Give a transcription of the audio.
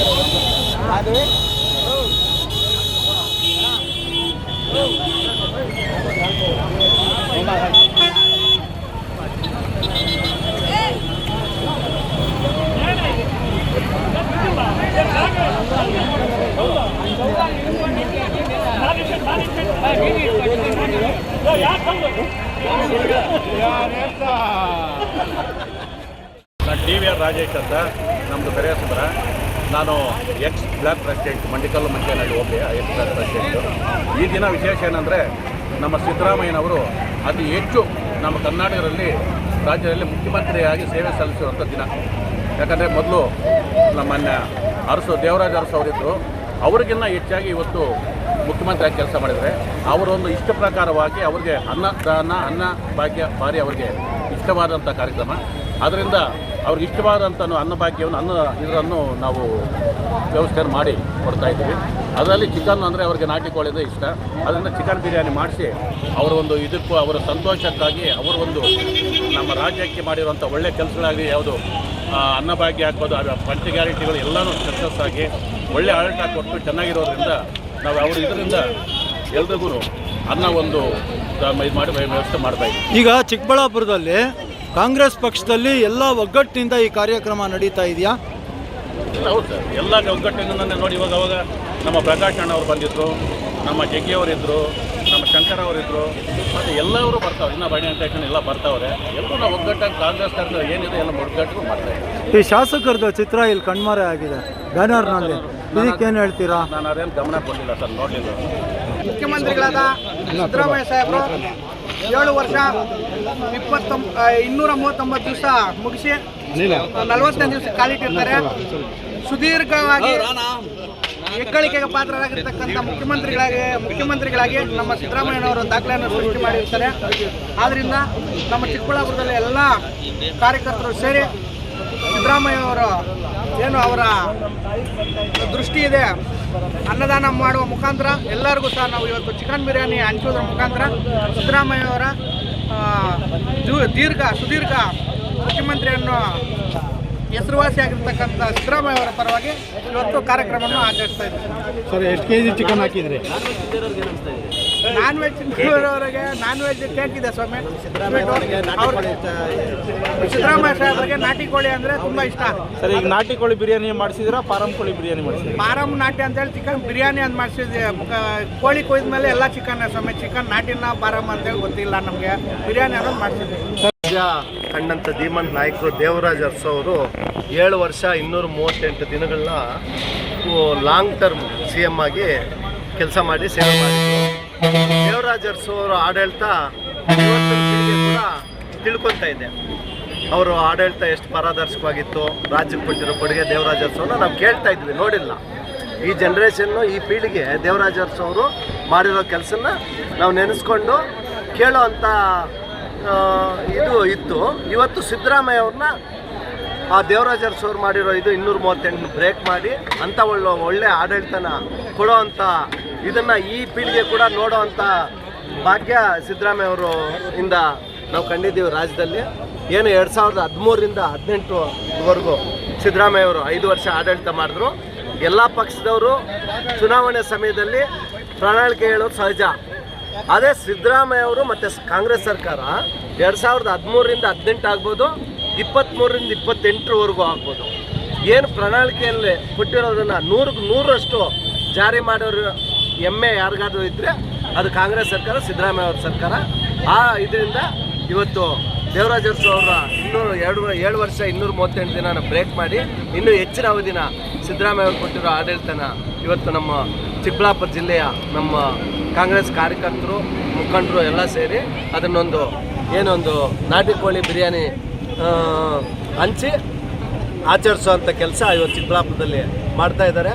ನಾನು T we are Rajesh ಅಂತ ನಮ್ಮದು ಕರೆಯಸುಂದರ ನಾನು ex block president Mandikal Manchenahalli ಹೋಗಿ ಎಕ್ಸ್ ಬ್ಲಾಕ್ ಪ್ರೆಸಿಡೆಂಟು ಈ ದಿನ ವಿಶೇಷ ಏನಂದರೆ, ನಮ್ಮ ಸಿದ್ದರಾಮಯ್ಯನವರು ಅತಿ ಹೆಚ್ಚು ನಮ್ಮ ಕರ್ನಾಟಕದಲ್ಲಿ, ರಾಜ್ಯದಲ್ಲಿ ಮುಖ್ಯಮಂತ್ರಿಯಾಗಿ ಸೇವೆ ಸಲ್ಲಿಸಿರುವಂಥ ದಿನ. ಯಾಕಂದರೆ ಮೊದಲು ನಮ್ಮನ್ನ ಅರಸು ದೇವರಾಜ ಅರಸು ಅವರಿದ್ದರು ಅವರಿಗಿನ್ನ ಹೆಚ್ಚಾಗಿ ಇವತ್ತು ಮುಖ್ಯಮಂತ್ರಿಯಾಗಿ ಕೆಲಸ ಮಾಡಿದರೆ, ಅವರೊಂದು ಇಷ್ಟ ಪ್ರಕಾರವಾಗಿ ಅವ್ರಿಗೆ ಅನ್ನದಾನ ಅನ್ನ ಭಾಗ್ಯ ಭಾರಿ ಅವರಿಗೆ ಇಷ್ಟವಾದಂಥ ಕಾರ್ಯಕ್ರಮ. ಆದ್ದರಿಂದ ಅವ್ರಿಗೆ ಇಷ್ಟವಾದಂಥ ಅನ್ನಭಾಗ್ಯವನ್ನು, ಅನ್ನ ಇದರನ್ನು ನಾವು ವ್ಯವಸ್ಥೆ ಮಾಡಿ ಕೊಡ್ತಾ ಇದ್ದೀವಿ. ಅದರಲ್ಲಿ ಚಿಕನ್ ಅಂದರೆ ಅವ್ರಿಗೆ ನಾಟಿ ಕೋಳಿ ಅಂದರೆ ಇಷ್ಟ. ಅದರಿಂದ ಚಿಕನ್ ಬಿರಿಯಾನಿ ಮಾಡಿಸಿ ಅವರ ಒಂದು ಇದಕ್ಕೂ ಅವರ ಸಂತೋಷಕ್ಕಾಗಿ ಅವರ ಒಂದು ನಮ್ಮ ರಾಜ್ಯಕ್ಕೆ ಮಾಡಿರುವಂಥ ಒಳ್ಳೆ ಕೆಲಸಗಳಾಗಲಿ ಯಾವುದು ಅನ್ನಭಾಗ್ಯ ಹಾಕೋದು ಪಂಚ ಗ್ಯಾರಂಟಿಗಳು ಎಲ್ಲನೂ ಸಕ್ಸಸ್ ಆಗಿ ಒಳ್ಳೆ ಆಡಳಿತ ಕೊಟ್ಟು ಚೆನ್ನಾಗಿರೋದ್ರಿಂದ ನಾವು ಅವರು ಇದರಿಂದ ಎಲ್ರಿಗೂ ಅನ್ನ ಒಂದು ಇದು ಮಾಡಿ ವ್ಯವಸ್ಥೆ ಮಾಡ್ತಾ ಇದ್ದೀವಿ. ಈಗ ಚಿಕ್ಕಬಳ್ಳಾಪುರದಲ್ಲಿ ಕಾಂಗ್ರೆಸ್ ಪಕ್ಷದಲ್ಲಿ ಎಲ್ಲ ಒಗ್ಗಟ್ಟಿನಿಂದ ಈ ಕಾರ್ಯಕ್ರಮ ನಡೀತಾ ಇದೆಯಾ? ಇಲ್ಲ, ಹೌದು ಸರ್. ಎಲ್ಲ ಒಗ್ಗಟ್ಟಿನಿಂದ ನೋಡಿ ಇವಾಗ ಅವಾಗ ನಮ್ಮ ಪ್ರಕಾಶ್ ಅಣ್ಣ ಅವರು ಬಂದಿದ್ದರು ನಮ್ಮ ಜಗ್ಗಿ ಅವರಿದ್ದರು ನಮ್ಮ ಶಂಕರ್ ಅವರಿದ್ದರು ಮತ್ತು ಎಲ್ಲವರು ಬರ್ತಾವೆ ಇನ್ನೂ ಬೈಣಿ ಅಂತ ಎಲ್ಲ ಬರ್ತಾವ್ರೆ. ಎಲ್ಲರೂ ನಾವು ಒಗ್ಗಟ್ಟಾಗಿ ಕಾಂಗ್ರೆಸ್ ಕರ್ನಾಟಕ ಏನಿದೆ ಎಲ್ಲ ಒಗ್ಗಟ್ಟು ಮಾಡ್ತಾ ಈ ಶಾಸಕರದ್ದು ಚಿತ್ರ ಇಲ್ಲಿ ಕಣ್ಮರೆ ಆಗಿದೆ ಬ್ಯಾನರ್ನಲ್ಲಿ. ಇದಕ್ಕೇನು ಹೇಳ್ತೀರಾ? ನಾನು ಅದೇನು ಗಮನ ಕೊಟ್ಟಿಲ್ಲ ಸರ್ ನೋಡಲಿಲ್ಲ. ಮುಖ್ಯಮಂತ್ರಿಗಳಾದ ಸಿದ್ದರಾಮಯ್ಯ ಸಾಹೇಬರು ಏಳು ವರ್ಷ ಇಪ್ಪತ್ತೊಂಬ ಆ, ಇನ್ನೂರ ಮೂವತ್ತೊಂಬತ್ತು ದಿವಸ ಮುಗಿಸಿ ನಲವತ್ತನೇ ದಿವಸ ಕಾಲಿಟ್ಟಿರ್ತಾರೆ ಸುದೀರ್ಘವಾಗಿ ಹೆಗ್ಗಳಿಕೆಗೆ ಪಾತ್ರರಾಗಿರ್ತಕ್ಕಂಥ ಮುಖ್ಯಮಂತ್ರಿಗಳಾಗಿ ಮುಖ್ಯಮಂತ್ರಿಗಳಾಗಿ ನಮ್ಮ ಸಿದ್ದರಾಮಯ್ಯನವರು ದಾಖಲೆಯನ್ನು ಸೃಷ್ಟಿ ಮಾಡಿರ್ತಾರೆ. ಆದ್ದರಿಂದ ನಮ್ಮ ಚಿಕ್ಕಬಳ್ಳಾಪುರದಲ್ಲಿ ಎಲ್ಲ ಕಾರ್ಯಕರ್ತರು ಸೇರಿ ಸಿದ್ದರಾಮಯ್ಯ ಅವರು ಏನು ಅವರ ದೃಷ್ಟಿ ಇದೆ ಅನ್ನದಾನ ಮಾಡುವ ಮುಖಾಂತರ ಎಲ್ಲರಿಗೂ ಸಹ ನಾವು ಇವತ್ತು ಚಿಕನ್ ಬಿರಿಯಾನಿ ಹಂಚೋದ್ರ ಮುಖಾಂತರ ಸಿದ್ದರಾಮಯ್ಯ ಅವರ ಆ, ದೀರ್ಘ ಸುದೀರ್ಘ ಮುಖ್ಯಮಂತ್ರಿಯನ್ನು ಹೆಸರುವಾಸಿಯಾಗಿರ್ತಕ್ಕಂಥ ಸಿದ್ದರಾಮಯ್ಯ ಅವರ ಪರವಾಗಿ ಇವತ್ತು ಕಾರ್ಯಕ್ರಮವನ್ನು ಆಚರಿಸ್ತಾ ಇದ್ದೀವಿ. ಸರ್ ಎಷ್ಟು ಕೆ ಜಿ ಚಿಕನ್ ಹಾಕಿದ್ರಿ ನಾನ್ ವೆಜ್ ಅವರಿಗೆ ನಾನ್ ವೆಜ್ ಕೇಳ್ತಿದೆ ಇದೆ ಸ್ವಾಮಿ ಸಿದ್ದರಾಮಯ್ಯ ಸಾಹೇಬರಿಗೆ ನಾಟಿ ಕೋಳಿ ಅಂದರೆ ತುಂಬ ಇಷ್ಟ. ಸರ್ ಈಗ ನಾಟಿ ಕೋಳಿ ಬಿರಿಯಾನಿ ಮಾಡಿಸಿದ್ರ ಪಾರಂ ಕೋಳಿ ಬಿರಿಯಾನಿ ಮಾಡಿಸಿದ್ರೆ? ಫಾರಂ ನಾಟಿ ಅಂತೇಳಿ ಚಿಕನ್ ಬಿರಿಯಾನಿ ಅಂತ ಮಾಡಿಸಿದ್ವಿ. ಕೋಳಿ ಕೊಯ್ದ ಮೇಲೆ ಎಲ್ಲ ಚಿಕನ್ ಸ್ವಾಮಿ. ಚಿಕನ್ ನಾಟಿನ ಅಂತ ಅಂತೇಳಿ ಗೊತ್ತಿಲ್ಲ ನಮಗೆ. ಬಿರಿಯಾನಿ ಅನ್ನೋದು ಮಾಡಿಸಿದ್ವಿ. ಕಣ್ಣಂತ ಕಂಡಂಥ ಧೀಮಂತ ನಾಯಕರು ದೇವರಾಜ್ ಅರ್ಸ ಅವರು ಏಳು ವರ್ಷ ಇನ್ನೂರ ಮೂವತ್ತೆಂಟು ದಿನಗಳನ್ನ ಲಾಂಗ್ ಟರ್ಮ್ ಸಿ ಎಂ ಆಗಿ ಕೆಲಸ ಮಾಡಿ ಸೇವೆ ಮಾಡಿದ್ರು ದೇವರಾಜ್ ಅರಸು ಅವರ ಆಡಳಿತ ತಿಳ್ಕೊತಾ ಇದೆ. ಅವರು ಆಡಳಿತ ಎಷ್ಟು ಪಾರದರ್ಶಕವಾಗಿತ್ತು, ರಾಜ್ಯಕ್ಕೆ ಕೊಟ್ಟಿರೋ ಕೊಡುಗೆ ದೇವರಾಜ್ ಅರಸು ಅವ್ರನ್ನ ನಾವು ಕೇಳ್ತಾ ಇದ್ವಿ, ನೋಡಿಲ್ಲ. ಈ ಜನ್ರೇಷನ್ನು ಈ ಪೀಳಿಗೆ ದೇವರಾಜರ್ಸ್ ಅವರು ಮಾಡಿರೋ ಕೆಲಸನ ನಾವು ನೆನೆಸ್ಕೊಂಡು ಕೇಳೋ ಅಂಥ ಇದು ಇತ್ತು. ಇವತ್ತು ಸಿದ್ದರಾಮಯ್ಯ ಅವ್ರನ್ನ ಆ ದೇವರಾಜರ್ಸ್ ಅವ್ರು ಮಾಡಿರೋ ಇದು ಇನ್ನೂರ ಮೂವತ್ತೆಂಟು ಬ್ರೇಕ್ ಮಾಡಿ ಅಂಥ ಒಳ್ಳೆ ಒಳ್ಳೆ ಆಡಳಿತನ ಕೊಡೋ ಅಂಥ ಇದನ್ನು ಈ ಪೀಳಿಗೆ ಕೂಡ ನೋಡೋ ಅಂಥ ಭಾಗ್ಯ ಸಿದ್ದರಾಮಯ್ಯ ಅವರು ಇಂದ ನಾವು ಕಂಡಿದ್ದೀವಿ ರಾಜ್ಯದಲ್ಲಿ. ಏನು ಎರಡು ಸಾವಿರದ ಹದಿಮೂರರಿಂದ ಹದಿನೆಂಟುವರೆಗೂ ಸಿದ್ದರಾಮಯ್ಯ ಅವರು ಐದು ವರ್ಷ ಆಡಳಿತ ಮಾಡಿದ್ರು. ಎಲ್ಲ ಪಕ್ಷದವರು ಚುನಾವಣೆ ಸಮಯದಲ್ಲಿ ಪ್ರಣಾಳಿಕೆ ಹೇಳೋದು ಸಹಜ. ಅದೇ ಸಿದ್ದರಾಮಯ್ಯ ಅವರು ಮತ್ತು ಕಾಂಗ್ರೆಸ್ ಸರ್ಕಾರ ಎರಡು ಸಾವಿರದ ಹದಿಮೂರರಿಂದ ಹದಿನೆಂಟು ಆಗ್ಬೋದು ಇಪ್ಪತ್ತ್ಮೂರರಿಂದ ಇಪ್ಪತ್ತೆಂಟರವರೆಗೂ ಆಗ್ಬೋದು. ಏನು ಪ್ರಣಾಳಿಕೆಯಲ್ಲಿ ಕೊಟ್ಟಿರೋದನ್ನು ನೂರಕ್ಕೆ ನೂರರಷ್ಟು ಜಾರಿ ಮಾಡೋರು ಹೆಮ್ಮೆ ಯಾರಿಗಾದ್ರೂ ಇದ್ದರೆ ಅದು ಕಾಂಗ್ರೆಸ್ ಸರ್ಕಾರ, ಸಿದ್ದರಾಮಯ್ಯ ಅವ್ರ ಸರ್ಕಾರ. ಆ ಇದರಿಂದ ಇವತ್ತು ದೇವರಾಜ ಅರಸು ಅವರ ಇನ್ನೂರು ಎರಡು ಏಳು ವರ್ಷ ಇನ್ನೂರ ಮೂವತ್ತೆಂಟು ದಿನ ಬ್ರೇಕ್ ಮಾಡಿ, ಇನ್ನೂ ಹೆಚ್ಚಿನ ಅವಧಿನ ಸಿದ್ದರಾಮಯ್ಯ ಅವರು ಕೊಟ್ಟಿರೋ ಆಡಳಿತನ ಇವತ್ತು ನಮ್ಮ ಚಿಕ್ಕಬಳ್ಳಾಪುರ ಜಿಲ್ಲೆಯ ನಮ್ಮ ಕಾಂಗ್ರೆಸ್ ಕಾರ್ಯಕರ್ತರು, ಮುಖಂಡರು ಎಲ್ಲ ಸೇರಿ ಅದನ್ನೊಂದು ಏನೊಂದು ನಾಟಿ ಕೋಳಿ ಬಿರಿಯಾನಿ ಹಂಚಿ ಆಚರಿಸುವಂಥ ಕೆಲಸ ಇವತ್ತು ಚಿಕ್ಕಬಳ್ಳಾಪುರದಲ್ಲಿ ಮಾಡ್ತಾ ಇದ್ದಾರೆ.